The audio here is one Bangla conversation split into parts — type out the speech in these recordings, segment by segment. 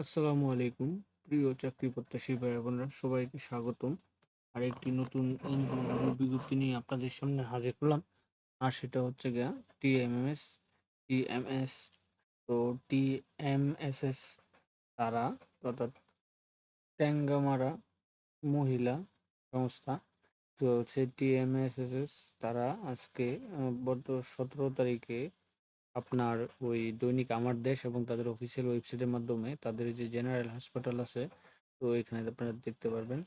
আসসালামু আলাইকুম। প্রিয় চাকরি প্রত্যাশী ভাই বোনরা সবাইকে স্বাগতম। আর একটি নতুন বিজ্ঞপ্তি নিয়ে আপনাদের সামনে হাজির করলাম আর সেটা হচ্ছে গিয়া টিএমএস টিএমএস, তো টিএমএসএস তারা অর্থাৎ ট্যাঙ্গামারা মহিলা সংস্থা, তো হচ্ছে টিএমএসএসএস তারা আজকে গত সতেরো তারিখে আপনার ওই দৈনিক আমার দেশ এবং তাদের অফিসিয়াল ওয়েবসাইটের মাধ্যমে তাদের যে জেনারেল হাসপাতাল আছে, তো এখানে আপনারা দেখতে পারবেন।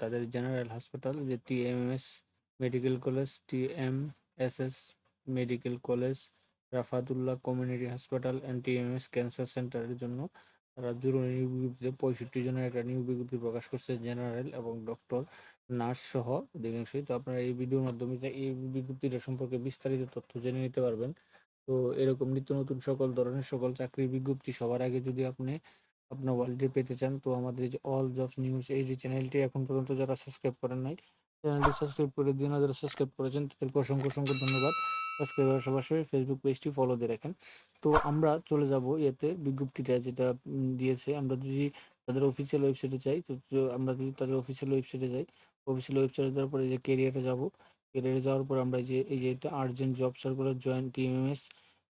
তাদের জেনারেল হাসপাতাল যে TMS medical college TMSS medical college Rafatullah community হাসপাতাল অ্যান্ড টিএমএস ক্যান্সার সেন্টারের জন্য তারা জরুরি নিয়োগ বিজ্ঞপ্তিতে পঁয়ষট্টি জনের একটা নিয়োগ বিজ্ঞপ্তি প্রকাশ করছে জেনারেল এবং ডক্টর নার্স সহ অধিকাংশই। তো আপনারা এই ভিডিওর মাধ্যমে এই বিজ্ঞপ্তিটা সম্পর্কে বিস্তারিত তথ্য জেনে নিতে পারবেন। তো এরকম নিত্য নতুন সকল ধরনের সকল চাকরির বিজ্ঞপ্তি সবার আগে যদি আপনি আপনার ওয়ালেটে পেতে চান, তো আমাদের যে অল জবস নিউজ এই যে চ্যানেলটি এখন পর্যন্ত যারা সাবস্ক্রাইব করেন নাই, চ্যানেলটি সাবস্ক্রাইব করে দিন। যারা সাবস্ক্রাইব করেছেন, তাদেরকে অসংখ্য অসংখ্য ধন্যবাদ। সাবস্ক্রাইব সবাই ফেসবুক পেজটি ফলো দিয়ে রাখেন। তো আমরা চলে যাব এতে বিজ্ঞপ্তিটা যেটা দিয়েছে। আমরা যদি তাদের অফিসিয়াল ওয়েবসাইটে তো তো আমরা যদি তাদের অফিসিয়াল ওয়েবসাইটে যাই অফিসিয়াল ওয়েবসাইটে যাওয়ার পরে যে কেরিয়ারে যাব। কেরিয়ারে যাওয়ার পর আমরা যে, এই যে এটা urgent job circular join TMS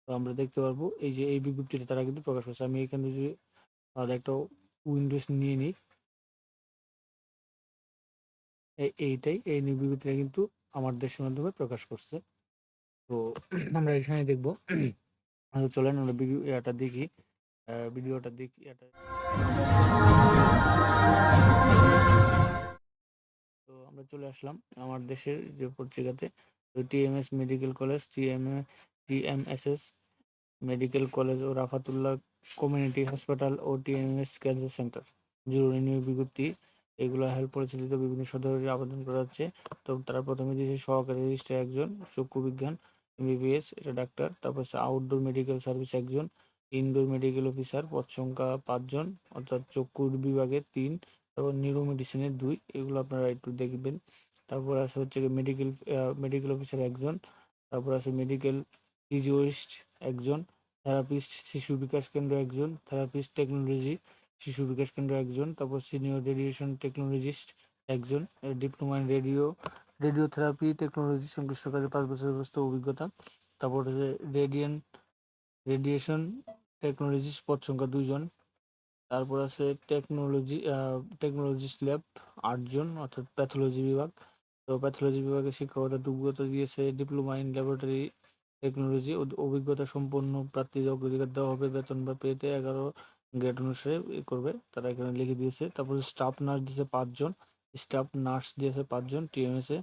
তো আমরা দেখতে পারব এই যে এই বিজ্ঞপ্তিটা তারা কিন্তু প্রকাশ করছে। আমি এখানে যদি আলাদা একটা উইন্ডোজ নিয়ে নিই। এইটাই, এই বিজ্ঞপ্তিটা কিন্তু আমার দেশের মাধ্যমে প্রকাশ করছে। তো আমরা এখানে দেখব। চলেন আমরা ভিডিও এটা দেখি। ভিডিওটা দেখি এটা আমরা চলে আসলাম আমার দেশের যে পত্রিকাতে। তো TMS medical college TM TMSS medical college ও রাফাতুল্লাহ কমিউনিটি হাসপাতাল ও টিএমএস ক্যান্সার সেন্টার। জরুরি বিজ্ঞপ্তি, এগুলো হেল্প পরিচালিত বিভিন্ন সদরের আবেদন করা হচ্ছে। তো তারা প্রথমে দিয়েছে সহকারী রেজিস্ট্রার একজন চক্ষু বিজ্ঞান এমবিবিএস এটা ডাক্তার, তারপর আউটডোর মেডিকেল সার্ভিস একজন ইনডোর মেডিকেল অফিসার পদ সংখ্যা পাঁচজন, অর্থাৎ চক্ষুর বিভাগে তিন তারপর নিউরো মেডিসিনের দুই, এগুলো আপনারা একটু দেখবেন। তারপর আছে হচ্ছে মেডিকেল মেডিকেল অফিসার একজন। তারপর আছে মেডিকেল ফিজিওইস্ট একজন থেরাপিস্ট শিশু বিকাশ কেন্দ্র একজন থেরাপিস্ট টেকনোলজি শিশু বিকাশ কেন্দ্র একজন, তারপর সিনিয়র রেডিয়েশন টেকনোলজিস্ট একজন diploma in radio radiotherapy technology সংশ্লিষ্ট কাজে পাঁচ ব্যস্ত অভিজ্ঞতা। তারপর রেডিয়ান রেডিয়েশন টেকনোলজিস্ট পদ সংখ্যা দুইজন। তারপর আছে টেকনোলজি টেকনোলজিস্ট ল্যাব আটজন, অর্থাৎ প্যাথোলজি বিভাগ। তো প্যাথোলজি বিভাগে শিক্ষকতা যোগ্যতা দিয়েছে ডিপ্লোমা ইন ল্যাবরেটরি টেকনোলজি অভিজ্ঞতা সম্পন্ন প্রার্থীদের অগ্রাধিকার দেওয়া হবে, বেতন বা পেতে এগারো গ্রেড অনুসারে করবে, তারা এখানে লিখে দিয়েছে। তারপরে স্টাফ নার্স দিয়েছে পাঁচজন স্টাফ নার্স দিয়েছে পাঁচজন টিএমএস এ।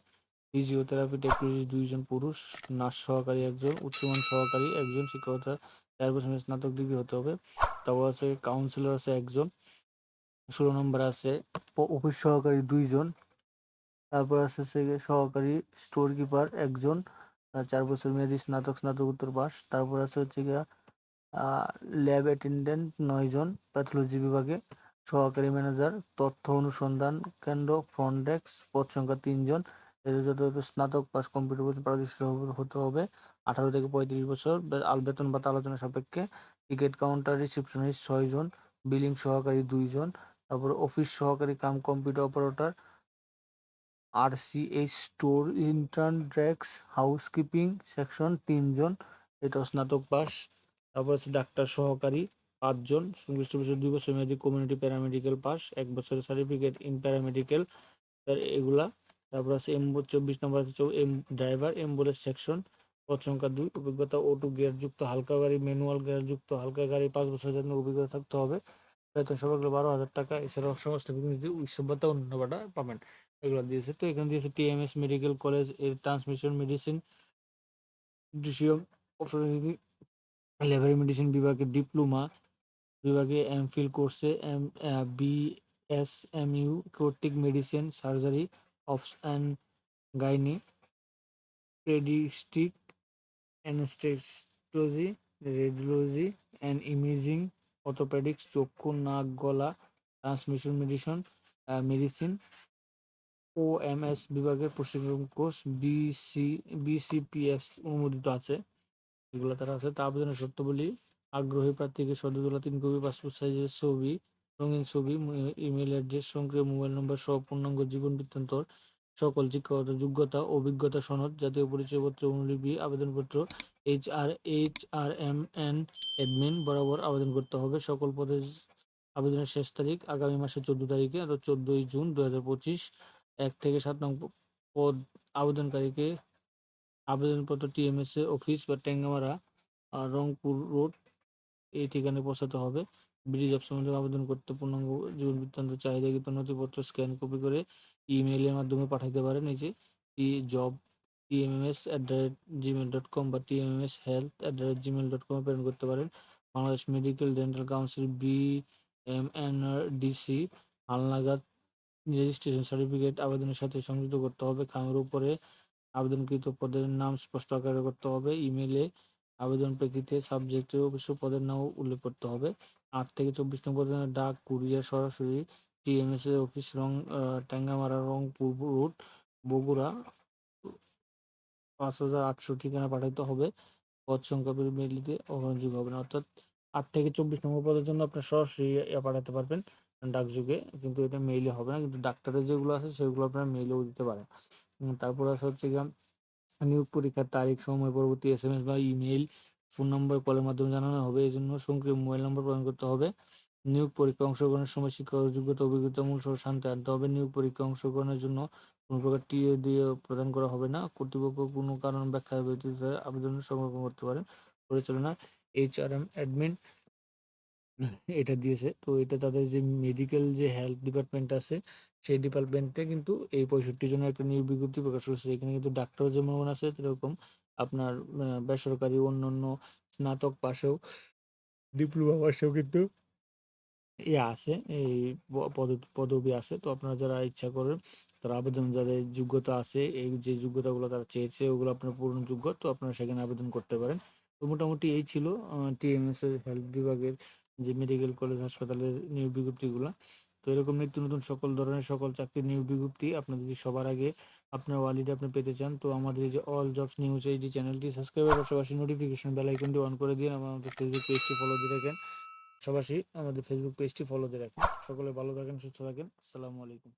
ফিজিওথেরাপি টেকনোলজি দুইজন পুরুষ নার্স সহকারী একজন, উচ্চমান সহকারী একজন, শিক্ষকতা চার বছরের স্নাতক ডিগ্রি হতে হবে। তারপর আছে কাউন্সিলর আছে একজন, ষোলো নম্বর আছে অফিস সহকারী দুইজন, তারপর আছে সহকারী স্টোর কিপার একজন চার বছর মেয়াদী স্নাতক, স্নাতকোত্তর পাস। তারপর আছে হচ্ছে গিয়া ল্যাব অ্যাটেন্ডেন্ট নয়জন প্যাথোলজি বিভাগে, সহকারী ম্যানেজার তথ্য অনুসন্ধান কেন্দ্র ফ্রন্ট ডেস্ক পদ সংখ্যা তিনজন স্নাতক পাস কম্পিউটার পারদর্শী হতে- হবে। আঠারো থেকে পঁয়ত্রিশ বছর আল বেতন ভাতা আলোচনা সাপেক্ষে টিকিট কাউন্টার রিসিপশনিস্ট ছয় জন বিলিং সহকারী দুইজন তারপর অফিস সহকারী কাম কম্পিউটার অপারেটর আর সি এইচ স্টোর ইন্টার্ন ড্রেক্স হাউসকিপিং সেকশন তিনজন এটা স্নাতক পাস। তারপর আছে ডাক্তার সহকারী পাঁচজন সংশ্লিষ্ট বছর দুই বছর মেয়াদী কমিউনিটি প্যারামেডিক্যাল পাস, এক বছরের সার্টিফিকেট ইন প্যারামেডিক্যাল এগুলা তারপর আছে এম চব্বিশ নম্বর আছে এম ড্রাইভার এম্বুলেন্স সেকশন পদ সংখ্যা দুই, অভিজ্ঞতা ও টু গিয়ার যুক্ত, হালকা গাড়ি ম্যানুয়াল গিয়ার যুক্ত, হালকা গাড়ি, পাঁচ বছরের জন্য অভিজ্ঞতা থাকতে হবে। বেতন সবাইগুলো বারো হাজার টাকা, এছাড়াও সমস্ত বিভিন্ন উৎসব ভাতা অন্য ভাতা পাবেন, এগুলো দিয়েছে। তো এখানে দিয়েছে টিএমএস মেডিকেল কলেজের transmission medicine optionally laboratory medicine বিভাগে ডিপ্লোমা বিভাগে এম ফিল কোর্সে M B S M U কর্তিক medicine surgery obs and gynae. Paediatric anaesthesiology radiology and imaging orthopaedics চক্ষু, নাক, গলা ট্রান্সমিশন মেডিসিন মেডিসিন ও এম এস বিভাগের প্রশিক্ষণ কোর্স বিসি বিসিপিএস অনুমোদিত আছে। এগুলো তারা আছে। তা আবেদনের শর্তাবলী আগ্রহী প্রার্থীকে সদ্য তোলা তিন কপি পাসপোর্ট সাইজের ছবি রঙিন ছবি ইমেল অ্যাড্রেস সক্রিয় মোবাইল নম্বর সহ পূর্ণাঙ্গ জীবন বৃত্তান্তর সকল শিক্ষাগত যোগ্যতা অভিজ্ঞতা সনদ জাতীয় পরিচয়পত্র অনুলিপি আবেদনপত্র H R H R M N admin বরাবর আবেদন করতে হবে। সকল পদের আবেদনের শেষ তারিখ আগামী মাসের চোদ্দ তারিখে অর্থাৎ চোদ্দই জুন দু হাজার পঁচিশ। এক থেকে সাত নং পদ আবেদনকারীকে আবেদনপত্র টিএমএসএ অফিস বা টেঙ্গামারা আহ, রংপুর রোড এই ঠিকানায় পৌঁছাতে হবে। ব্রিজ অফ সম্বন্ধে আবেদন করতে পূর্ণাঙ্গ জীবন বৃত্তান্ত চাহিদাকৃত নথিপত্র স্ক্যান কপি করে ইমেইলের মাধ্যমে পাঠাতে এই যে E job TMS at the rate Gmail dot com বা TMS health at the rate Gmail dot কমে প্রেরণ করতে পারেন। Bangladesh medical dental council B M N R DC হালনাগাদ রেজিস্ট্রেশন সার্টিফিকেট আবেদনের সাথে সংযুক্ত করতে হবে। খামের উপরে আবেদনকৃত পদের নাম স্পষ্ট আকারে করতে হবে। ইমেলে আবেদন প্রেক্ষিতে সাবজেক্টে অবশ্য পদের নাম উল্লেখ করতে হবে। আট থেকে চব্বিশ নম্বর পদের ডাক কুরিয়ার সরাসরি টিএমএস এর অফিস রং ট্যাঙ্গামারা রংপুর রোড, বগুড়া। পাঁচ হাজার আটশো ঠিকানা পাঠাতে হবে। পদ সংখ্যা মেলিতে অগ্রহণযোগ্য হবে না। অর্থাৎ আট থেকে চব্বিশ নম্বর পদের জন্য আপনার সরাসরি পাঠাতে পারবেন ডাকযোগে। কিন্তু এটা মেইলে হবে না। কিন্তু ডাক্তারের যেগুলো আছে, সেগুলো আপনারা মেইলেও দিতে পারেন। তারপর আছে হচ্ছে গিয়ে নিয়োগ পরীক্ষার তারিখ, সময়, পরবর্তী এস এম এস বা ইমেইল ফোন নম্বর কলের মাধ্যমে জানানো হবে। এই জন্য সক্রিয় মোবাইল নম্বর প্রদান করতে হবে। নিয়োগ পরীক্ষা অংশগ্রহণের সময় শিক্ষাগত যোগ্যতা অভিজ্ঞতা মূল সহ শান্তি আনতে হবে। নিয়োগ পরীক্ষা অংশগ্রহণের জন্য কোনো প্রকার টিএ দিয়ে প্রদান করা হবে না। কর্তৃপক্ষ কোনো কারণ ব্যাখ্যা ব্যতীত আবেদন সংরক্ষণ করতে পারেন পরিচালনা এইচ আর এম অ্যাডমিন এটা দিয়েছে। তো এটা তাদের যে মেডিকেল যে হেলথ ডিপার্টমেন্ট আছে, সেই ডিপার্টমেন্টে কিন্তু এই পঁয়ষট্টি জনের একটা নিয়োগ বিজ্ঞপ্তি প্রকাশ করেছে। এখানে কিন্তু ডাক্তার যেমন আছে, সেরকম আপনার বেসরকারি অন্য অন্য স্নাতক পাশেও ডিপ্লোমা পাশেও কিন্তু ইয়ে আছে, এই পদবি আছে। তো আপনারা যারা ইচ্ছা করেন তারা আবেদন যাদের যোগ্যতা আছে, এই যে যোগ্যতাগুলো তারা চেয়েছে ওগুলো আপনার পূরণ যোগ্য, তো আপনারা সেখানে আবেদন করতে পারেন। তো মোটামুটি এই ছিল টিএমএস এর হেলথ বিভাগের যে মেডিকেল কলেজ হাসপাতালের নিয়োগ বিজ্ঞপ্তিগুলো। তো এরকম নিত্য নতুন সকল ধরনের সকল চাকরির নিয়োগ বিজ্ঞপ্তি আপনি যদি সবার আগে আপনার ওয়ালিডে আপনি পেতে চান, তো আমাদের এই যে অল জবস নিউজ এই যে চ্যানেলটি সাবস্ক্রাইবের পাশাপাশি নোটিফিকেশন বেল আইকনটি অন করে দিন আমাদের ফেসবুক পেজটি ফলো দিয়ে রাখেন। পাশাপাশি আমাদের ফেসবুক পেজটি ফলো দিয়ে রাখেন। সকলে ভালো থাকেন, সুস্থ থাকেন। আসসালামু আলাইকুম।